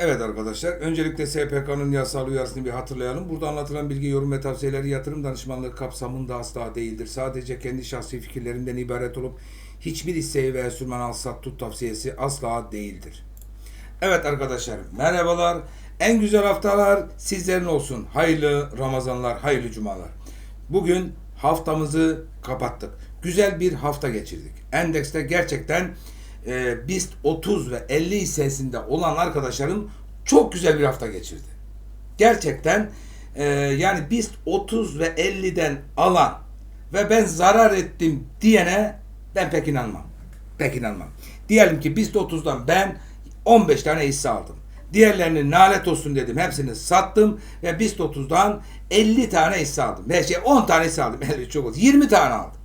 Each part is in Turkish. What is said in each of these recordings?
Evet arkadaşlar, öncelikle SPK'nın yasal uyarısını bir hatırlayalım. Burada anlatılan bilgi, yorum ve tavsiyeleri yatırım danışmanlığı kapsamında asla değildir. Sadece kendi şahsi fikirlerinden ibaret olup hiçbir hisseyi veya sürmen al sat tut tavsiyesi asla değildir. Evet arkadaşlar, merhabalar. En güzel haftalar sizlerin olsun. Hayırlı Ramazanlar, hayırlı cumalar. Bugün haftamızı kapattık. Güzel bir hafta geçirdik. Endekste gerçekten e, BIST 30 ve 50 hissesinde olan arkadaşlarım çok güzel bir hafta geçirdi. Gerçekten e, yani BIST 30 ve 50'den alan ve ben zarar ettim diyene ben pek inanmam. Pek inanmam. Diyelim ki BIST 30'dan ben 15 tane hisse aldım. Diğerlerini nalet olsun dedim. Hepsini sattım ve BIST 30'dan 50 tane hisse aldım. Her şey 10 tane hisse aldım. 50 çok oldu. 20 tane aldım.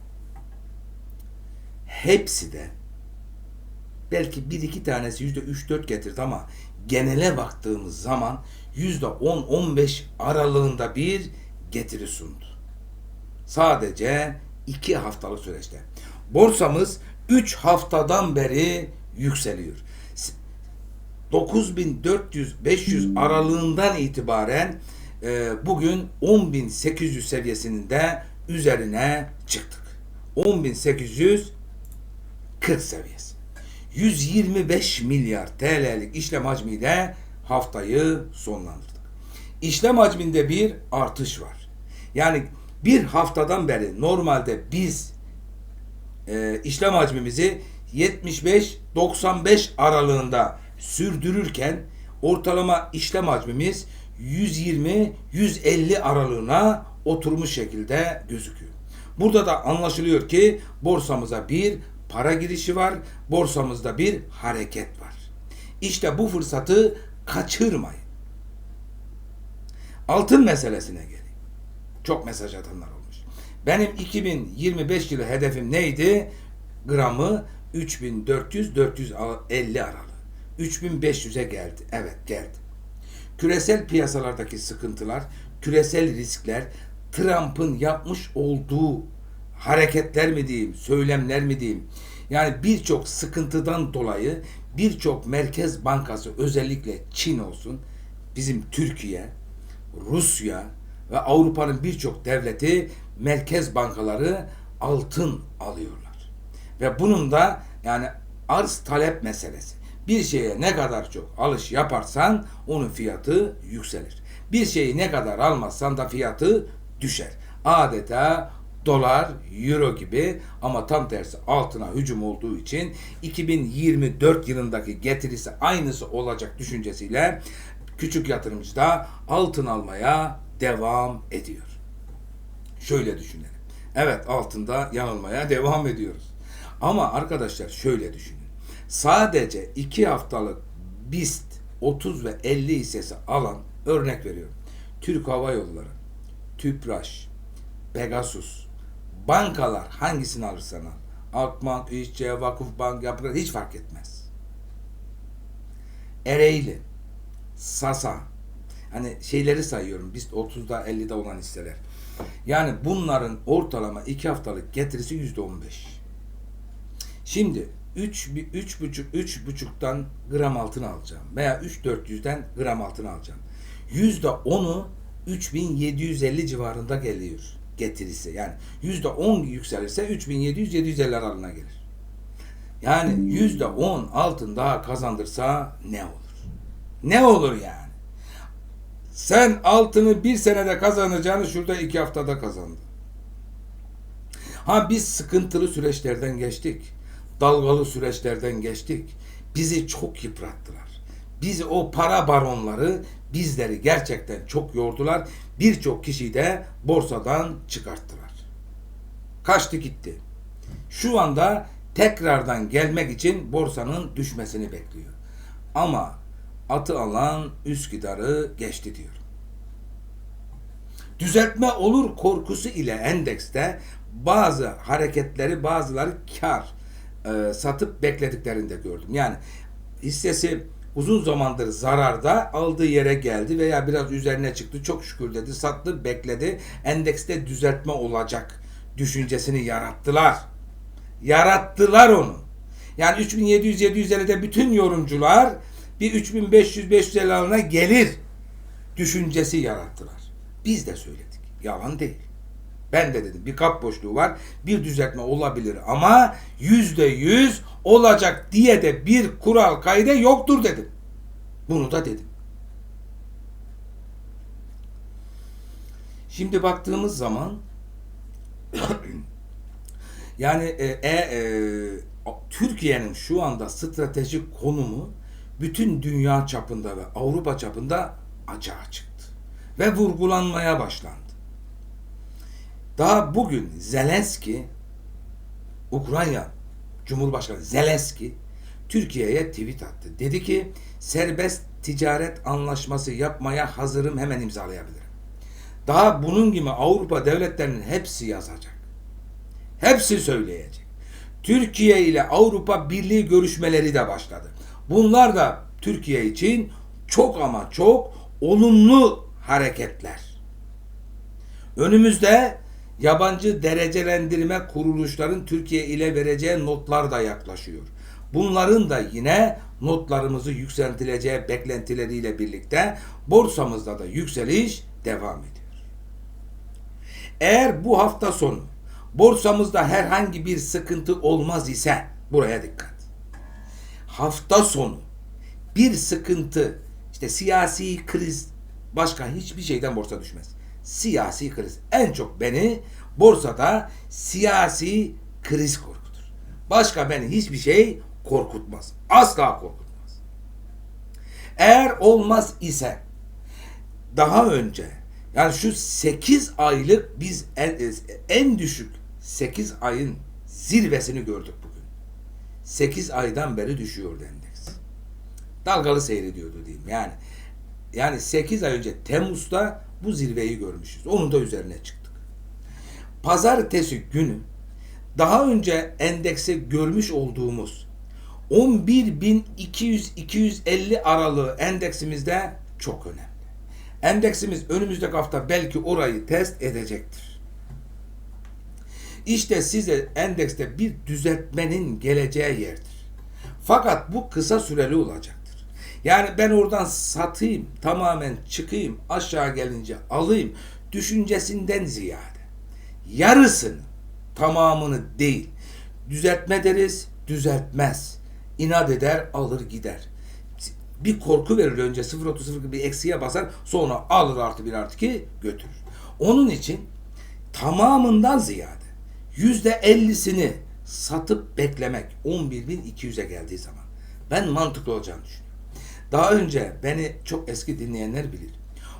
Hepsi de belki bir iki tanesi yüzde üç dört getirdi ama genele baktığımız zaman yüzde on on beş aralığında bir getiri sundu. Sadece iki haftalık süreçte. Borsamız 3 haftadan beri yükseliyor. 9400-500 aralığından itibaren e, bugün 10.800 seviyesinin de üzerine çıktık. 10.840 seviyesi. 125 milyar TL'lik işlem hacmiyle haftayı sonlandırdık. İşlem hacminde bir artış var. Yani bir haftadan beri normalde biz e, işlem hacmimizi 75-95 aralığında sürdürürken ortalama işlem hacmimiz 120-150 aralığına oturmuş şekilde gözüküyor. Burada da anlaşılıyor ki borsamıza bir para girişi var, borsamızda bir hareket var. İşte bu fırsatı kaçırmayın. Altın meselesine gelin. Çok mesaj atanlar olmuş. Benim 2025 yılı hedefim neydi? Gramı 3400-450 aralığı. 3500'e geldi. Evet geldi. Küresel piyasalardaki sıkıntılar, küresel riskler, Trump'ın yapmış olduğu hareketler mi diyeyim, söylemler mi diyeyim. Yani birçok sıkıntıdan dolayı birçok merkez bankası özellikle Çin olsun, bizim Türkiye, Rusya ve Avrupa'nın birçok devleti merkez bankaları altın alıyorlar. Ve bunun da yani arz talep meselesi. Bir şeye ne kadar çok alış yaparsan onun fiyatı yükselir. Bir şeyi ne kadar almazsan da fiyatı düşer. Adeta dolar, euro gibi ama tam tersi altına hücum olduğu için 2024 yılındaki getirisi aynısı olacak düşüncesiyle küçük yatırımcı da altın almaya devam ediyor. Şöyle düşünelim. Evet altında yanılmaya devam ediyoruz. Ama arkadaşlar şöyle düşünün. Sadece 2 haftalık BIST 30 ve 50 hissesi alan örnek veriyorum. Türk Hava Yolları, Tüpraş, Pegasus, bankalar hangisini alırsan al. Akbank, İşçi, Vakıfbank, Yapı hiç fark etmez. Ereğli, Sasa, hani şeyleri sayıyorum. Biz 30'da 50'de olan hisseler. Yani bunların ortalama 2 haftalık getirisi %15. Şimdi 3 üç buçuk üç buçuktan gram altın alacağım veya 3400'den gram altın alacağım. Yüzde onu 3750 civarında geliyor getirisi. Yani yüzde 10 yükselirse 3700-750 aralığına gelir. Yani yüzde 10 altın daha kazandırsa ne olur? Ne olur yani? Sen altını bir senede kazanacağını şurada iki haftada kazandın. Ha biz sıkıntılı süreçlerden geçtik. Dalgalı süreçlerden geçtik. Bizi çok yıprattılar. Bizi o para baronları bizleri gerçekten çok yordular. Birçok kişiyi de borsadan çıkarttılar. Kaçtı gitti. Şu anda tekrardan gelmek için borsanın düşmesini bekliyor. Ama atı alan Üsküdar'ı geçti diyor. Düzeltme olur korkusu ile endekste bazı hareketleri bazıları kar e, satıp beklediklerinde gördüm. Yani hissesi uzun zamandır zararda aldığı yere geldi veya biraz üzerine çıktı. Çok şükür dedi. Sattı, bekledi. Endekste düzeltme olacak düşüncesini yarattılar. Yarattılar onu. Yani 3700-750'de bütün yorumcular bir 3500-550 alana gelir düşüncesi yarattılar. Biz de söyledik. Yalan değil. Ben de dedim bir kap boşluğu var. Bir düzeltme olabilir ama yüzde yüz olacak diye de bir kural kaide yoktur dedim. Bunu da dedim. Şimdi baktığımız zaman yani e, e, e, Türkiye'nin şu anda stratejik konumu bütün dünya çapında ve Avrupa çapında açığa çıktı. Ve vurgulanmaya başlandı. Daha bugün Zelenski Ukrayna Cumhurbaşkanı Zelenski Türkiye'ye tweet attı. Dedi ki serbest ticaret anlaşması yapmaya hazırım hemen imzalayabilirim. Daha bunun gibi Avrupa devletlerinin hepsi yazacak. Hepsi söyleyecek. Türkiye ile Avrupa Birliği görüşmeleri de başladı. Bunlar da Türkiye için çok ama çok olumlu hareketler. Önümüzde yabancı derecelendirme kuruluşların Türkiye ile vereceği notlar da yaklaşıyor. Bunların da yine notlarımızı yükseltileceği beklentileriyle birlikte borsamızda da yükseliş devam ediyor. Eğer bu hafta sonu borsamızda herhangi bir sıkıntı olmaz ise buraya dikkat. Hafta sonu bir sıkıntı işte siyasi kriz başka hiçbir şeyden borsa düşmez. Siyasi kriz en çok beni borsada siyasi kriz korkutur. Başka beni hiçbir şey korkutmaz. Asla korkutmaz. Eğer olmaz ise daha önce yani şu 8 aylık biz en, en düşük 8 ayın zirvesini gördük bugün. 8 aydan beri düşüyordu endeks. Dalgalı seyrediyordu diyeyim. Yani yani 8 ay önce Temmuz'da bu zirveyi görmüşüz. Onun da üzerine çıktık. Pazartesi günü daha önce endekse görmüş olduğumuz 11.200-250 aralığı endeksimizde çok önemli. Endeksimiz önümüzdeki hafta belki orayı test edecektir. İşte size endekste bir düzeltmenin geleceği yerdir. Fakat bu kısa süreli olacaktır. Yani ben oradan satayım, tamamen çıkayım, aşağı gelince alayım düşüncesinden ziyade yarısını, tamamını değil. Düzeltme deriz, düzeltmez. İnat eder, alır gider bir korku verir önce 0.30 bir eksiye basar sonra alır artı bir artı iki götürür. Onun için tamamından ziyade yüzde ellisini satıp beklemek 11.200'e geldiği zaman ben mantıklı olacağını düşünüyorum. Daha önce beni çok eski dinleyenler bilir.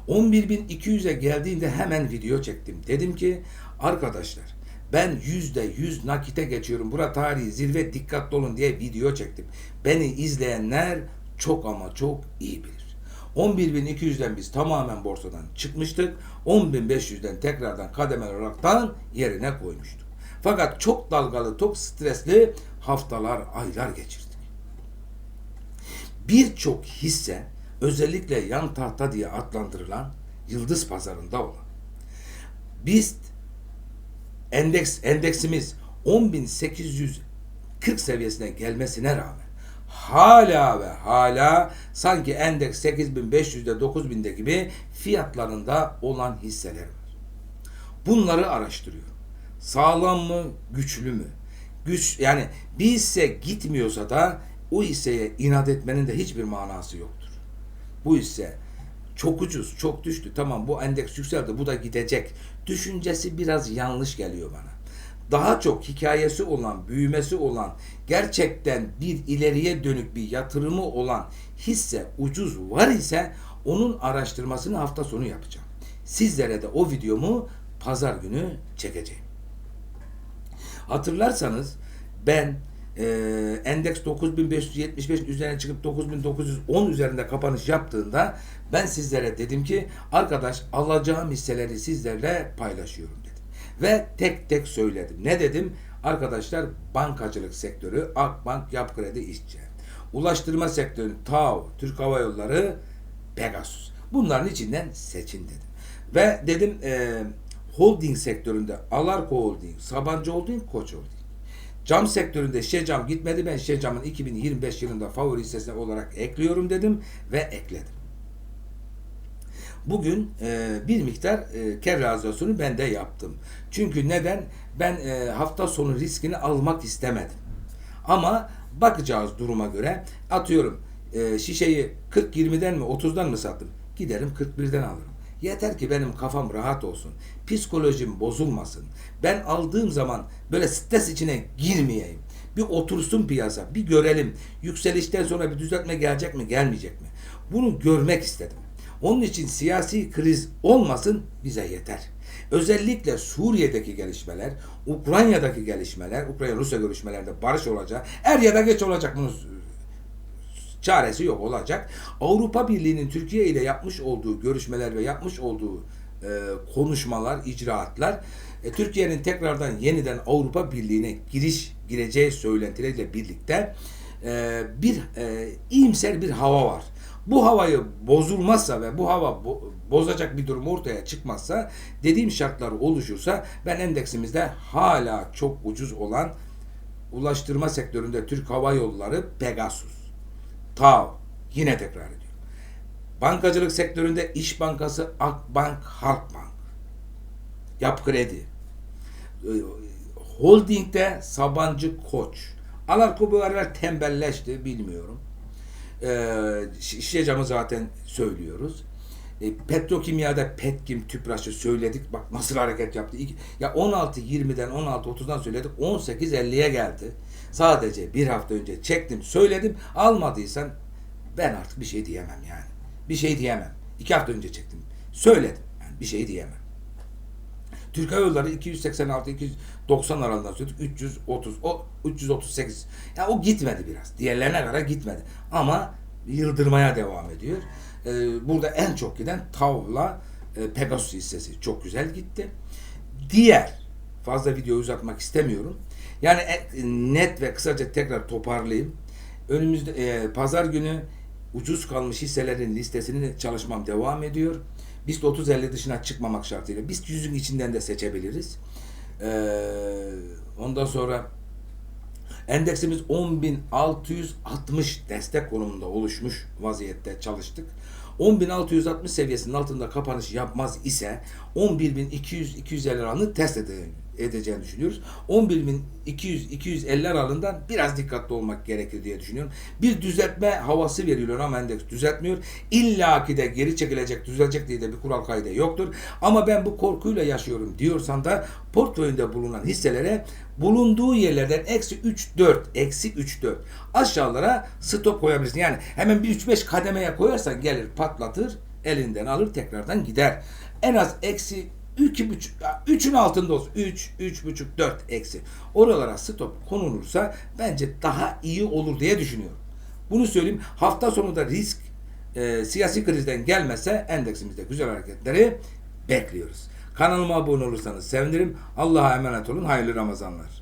11.200'e geldiğinde hemen video çektim. Dedim ki arkadaşlar ben yüzde yüz nakite geçiyorum. Bura tarihi zirve dikkatli olun diye video çektim. Beni izleyenler çok ama çok iyi bilir. 11.200'den biz tamamen borsadan çıkmıştık. 10.500'den tekrardan kademeli olaraktan yerine koymuştuk. Fakat çok dalgalı, çok stresli haftalar, aylar geçirdik. Birçok hisse özellikle yan tahta diye adlandırılan yıldız pazarında olan BIST endeks endeksimiz 10.840 seviyesine gelmesine rağmen hala ve hala sanki endeks 8500'de 9000'de gibi fiyatlarında olan hisseler var. Bunları araştırıyorum. Sağlam mı, güçlü mü? Güç yani bir hisse gitmiyorsa da o hisseye inat etmenin de hiçbir manası yoktur. Bu hisse çok ucuz, çok düştü. Tamam bu endeks yükseldi, bu da gidecek. Düşüncesi biraz yanlış geliyor bana daha çok hikayesi olan, büyümesi olan, gerçekten bir ileriye dönük bir yatırımı olan hisse ucuz var ise onun araştırmasını hafta sonu yapacağım. Sizlere de o videomu pazar günü çekeceğim. Hatırlarsanız ben e, endeks 9575 üzerine çıkıp 9910 üzerinde kapanış yaptığında ben sizlere dedim ki arkadaş alacağım hisseleri sizlerle paylaşıyorum dedim. Ve tek tek söyledim. Ne dedim? Arkadaşlar bankacılık sektörü Akbank, Yap Kredi, İşçi. Ulaştırma sektörü TAV, Türk Hava Yolları, Pegasus. Bunların içinden seçin dedim. Ve dedim e, holding sektöründe Alarko Holding, Sabancı Holding, Koç Holding. Cam sektöründe şişe gitmedi. Ben şişe camın 2025 yılında favori hissesi olarak ekliyorum dedim ve ekledim. Bugün e, bir miktar e, kar realizasyonu ben de yaptım. Çünkü neden? Ben e, hafta sonu riskini almak istemedim. Ama bakacağız duruma göre. Atıyorum e, şişeyi 40-20'den mi 30'dan mı sattım? Giderim 41'den alırım. Yeter ki benim kafam rahat olsun. Psikolojim bozulmasın. Ben aldığım zaman böyle stres içine girmeyeyim. Bir otursun piyasa, bir görelim. Yükselişten sonra bir düzeltme gelecek mi, gelmeyecek mi? Bunu görmek istedim. Onun için siyasi kriz olmasın bize yeter. Özellikle Suriye'deki gelişmeler, Ukrayna'daki gelişmeler, Ukrayna-Rusya görüşmelerinde barış olacak. Er ya da geç olacak bunun çaresi yok olacak. Avrupa Birliği'nin Türkiye ile yapmış olduğu görüşmeler ve yapmış olduğu e, konuşmalar, icraatlar e, Türkiye'nin tekrardan yeniden Avrupa Birliği'ne giriş gireceği söylentileriyle birlikte e, bir e, iyimser bir hava var. Bu havayı bozulmazsa ve bu hava bo- bozacak bir durum ortaya çıkmazsa dediğim şartlar oluşursa ben endeksimizde hala çok ucuz olan ulaştırma sektöründe Türk Hava Yolları Pegasus TAV yine tekrar ediyorum. Bankacılık sektöründe İş Bankası, Akbank, Halkbank, Yap Kredi. Ee, Holding'de Sabancı Koç. Alarko bu aralar tembelleşti bilmiyorum. Ee, şişe camı zaten söylüyoruz. E, petrokimyada Petkim Tüpraş'ı söyledik. Bak nasıl hareket yaptı. İki- ya 16.20'den 16.30'dan söyledik. 18.50'ye geldi. Sadece bir hafta önce çektim söyledim. Almadıysan ben artık bir şey diyemem yani. Bir şey diyemem. İki hafta önce çektim. Söyledim. Yani bir şey diyemem. Türk Hava Yolları 286-290 aralığında söyledik. 330, o 338. Ya o gitmedi biraz. Diğerlerine kadar gitmedi. Ama yıldırmaya devam ediyor. Ee, burada en çok giden Tavla e, Pegasus hissesi çok güzel gitti. Diğer fazla video uzatmak istemiyorum. Yani e, net ve kısaca tekrar toparlayayım. Önümüzde e, pazar günü ucuz kalmış hisselerin listesini çalışmam devam ediyor. BIST 30-50 dışına çıkmamak şartıyla BIST 100'ün içinden de seçebiliriz. Ee, ondan sonra endeksimiz 10.660 destek konumunda oluşmuş vaziyette çalıştık. 10.660 seviyesinin altında kapanış yapmaz ise 11.200-250 aralığını test ede- edeceğini düşünüyoruz. 11.200-250 aralığından biraz dikkatli olmak gerekir diye düşünüyorum. Bir düzeltme havası veriliyor ama endeks düzeltmiyor. İlla ki de geri çekilecek, düzelecek diye de bir kural kaydı yoktur. Ama ben bu korkuyla yaşıyorum diyorsan da portföyünde bulunan hisselere bulunduğu yerlerden eksi 3-4, eksi 3-4 aşağılara stop koyabilirsin. Yani hemen bir 3-5 kademeye koyarsan gelir patlatır, elinden alır tekrardan gider. En az eksi 2,5 3'ün altında olsun. 3, 3,5, 4 eksi. Oralara stop konulursa bence daha iyi olur diye düşünüyorum. Bunu söyleyeyim. Hafta sonu da risk e, siyasi krizden gelmese endeksimizde güzel hareketleri bekliyoruz. Kanalıma abone olursanız sevinirim. Allah'a emanet olun. Hayırlı Ramazanlar.